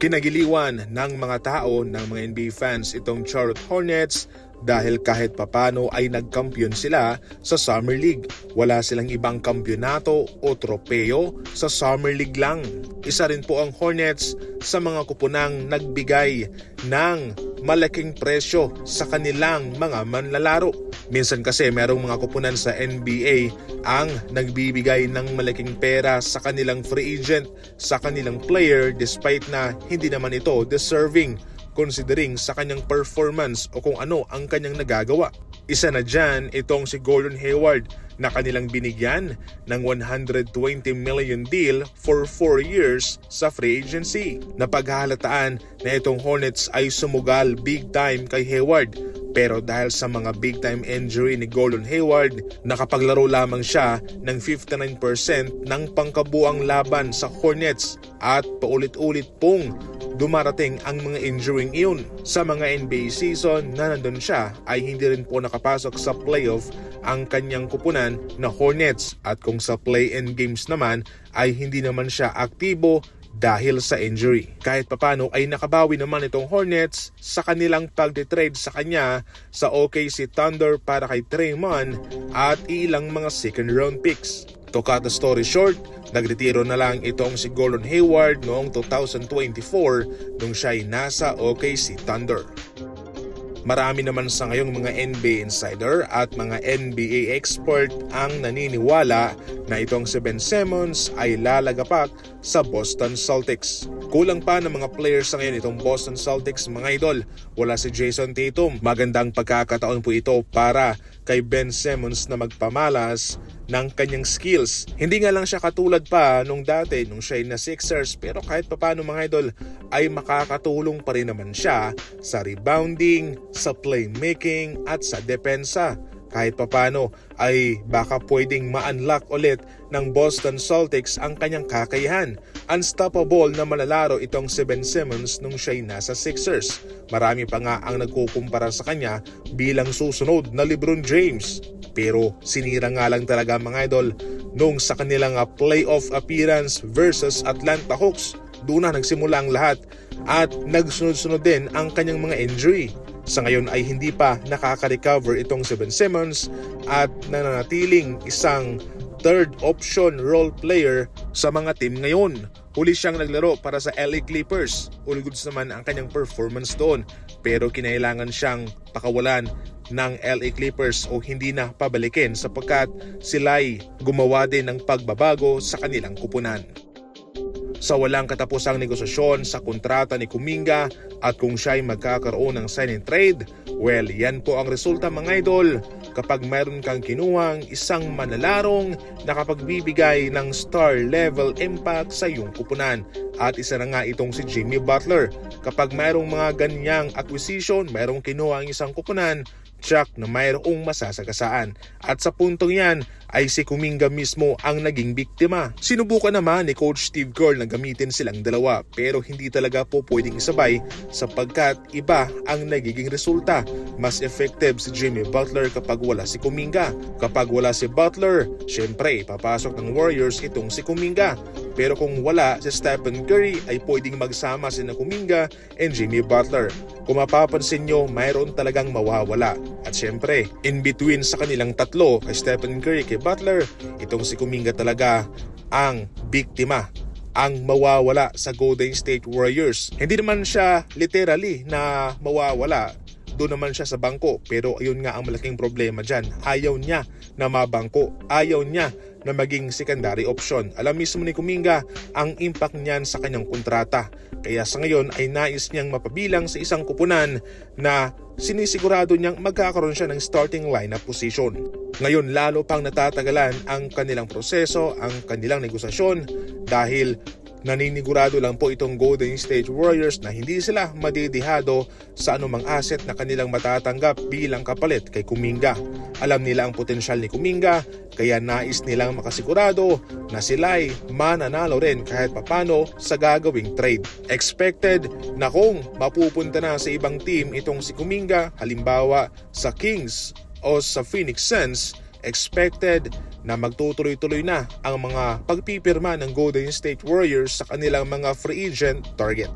Kinagiliwan ng mga tao ng mga NBA fans itong Charlotte Hornets dahil kahit papano ay nagkampiyon sila sa Summer League. Wala silang ibang kampyonato o tropeo sa Summer League lang. Isa rin po ang Hornets sa mga kupunang nagbigay ng malaking presyo sa kanilang mga manlalaro. Minsan kasi merong mga kupunan sa NBA ang nagbibigay ng malaking pera sa kanilang free agent, sa kanilang player despite na hindi naman ito deserving considering sa kanyang performance o kung ano ang kanyang nagagawa. Isa na dyan itong si Gordon Hayward na kanilang binigyan ng 120 million deal for 4 years sa free agency. Napaghahalataan na itong Hornets ay sumugal big time kay Hayward pero dahil sa mga big time injury ni Gordon Hayward, nakapaglaro lamang siya ng 59% ng pangkabuang laban sa Hornets at paulit-ulit pong dumarating ang mga injuring iyon. Sa mga NBA season na nandun siya ay hindi rin po nakapasok sa playoff ang kanyang kupunan na Hornets at kung sa play-in games naman ay hindi naman siya aktibo dahil sa injury. Kahit papano ay nakabawi naman itong Hornets sa kanilang pagdetrade sa kanya sa OKC Thunder para kay Draymond at ilang mga second round picks. To cut the story short, nagretiro na lang itong si Gordon Hayward noong 2024 nung siya ay nasa OKC Thunder. Marami naman sa ngayong mga NBA insider at mga NBA expert ang naniniwala na itong si Ben Simmons ay lalagapak sa Boston Celtics. Kulang pa ng mga players sa ngayon itong Boston Celtics mga idol. Wala si Jason Tatum. Magandang pagkakataon po ito para kay Ben Simmons na magpamalas ng kanyang skills. Hindi nga lang siya katulad pa nung dati nung siya na Sixers pero kahit papano mga idol ay makakatulong pa rin naman siya sa rebounding, sa playmaking at sa depensa. Kahit papano ay baka pwedeng ma-unlock ulit ng Boston Celtics ang kanyang kakayahan. Unstoppable na malalaro itong si Ben Simmons nung siya'y nasa Sixers. Marami pa nga ang nagkukumpara sa kanya bilang susunod na LeBron James. Pero sinira nga lang talaga mga idol nung sa kanilang uh, playoff appearance versus Atlanta Hawks. Doon na nagsimula ang lahat at nagsunod-sunod din ang kanyang mga injury. Sa ngayon ay hindi pa nakaka-recover itong si Ben Simmons at nananatiling isang third option role player sa mga team ngayon. Huli siyang naglaro para sa LA Clippers. All naman ang kanyang performance doon pero kinailangan siyang pakawalan ng LA Clippers o hindi na pabalikin sapagkat sila'y gumawa din ng pagbabago sa kanilang kupunan sa walang katapusang negosasyon sa kontrata ni Kuminga at kung siya ay magkakaroon ng sign and trade, well, yan po ang resulta mga idol kapag mayroon kang kinuhang isang manalarong nakapagbibigay ng star level impact sa iyong kupunan. At isa na nga itong si Jimmy Butler. Kapag mayroong mga ganyang acquisition, mayroong kinuha ang isang kupunan, Chuck na mayroong masasagasaan. At sa puntong yan ay si Kuminga mismo ang naging biktima. Sinubukan naman ni Coach Steve Kerr na gamitin silang dalawa pero hindi talaga po pwedeng isabay sapagkat iba ang nagiging resulta. Mas effective si Jimmy Butler kapag wala si Kuminga. Kapag wala si Butler, syempre papasok ng Warriors itong si Kuminga. Pero kung wala si Stephen Curry ay pwedeng magsama si na Kuminga and Jimmy Butler. Kung mapapansin nyo, mayroon talagang mawawala. At syempre, in between sa kanilang tatlo, kay Stephen Curry, kay Butler, itong si Kuminga talaga ang biktima ang mawawala sa Golden State Warriors. Hindi naman siya literally na mawawala doon naman siya sa bangko. Pero ayun nga ang malaking problema dyan. Ayaw niya na mabangko. Ayaw niya na maging secondary option. Alam mismo ni Kuminga ang impact niyan sa kanyang kontrata. Kaya sa ngayon ay nais niyang mapabilang sa isang kupunan na sinisigurado niyang magkakaroon siya ng starting lineup position. Ngayon lalo pang natatagalan ang kanilang proseso, ang kanilang negosasyon dahil Naninigurado lang po itong Golden State Warriors na hindi sila madidihado sa anumang asset na kanilang matatanggap bilang kapalit kay Kuminga. Alam nila ang potensyal ni Kuminga kaya nais nilang makasigurado na sila'y mananalo rin kahit papano sa gagawing trade. Expected na kung mapupunta na sa ibang team itong si Kuminga halimbawa sa Kings o sa Phoenix Suns expected na magtutuloy-tuloy na ang mga pagpipirma ng Golden State Warriors sa kanilang mga free agent target.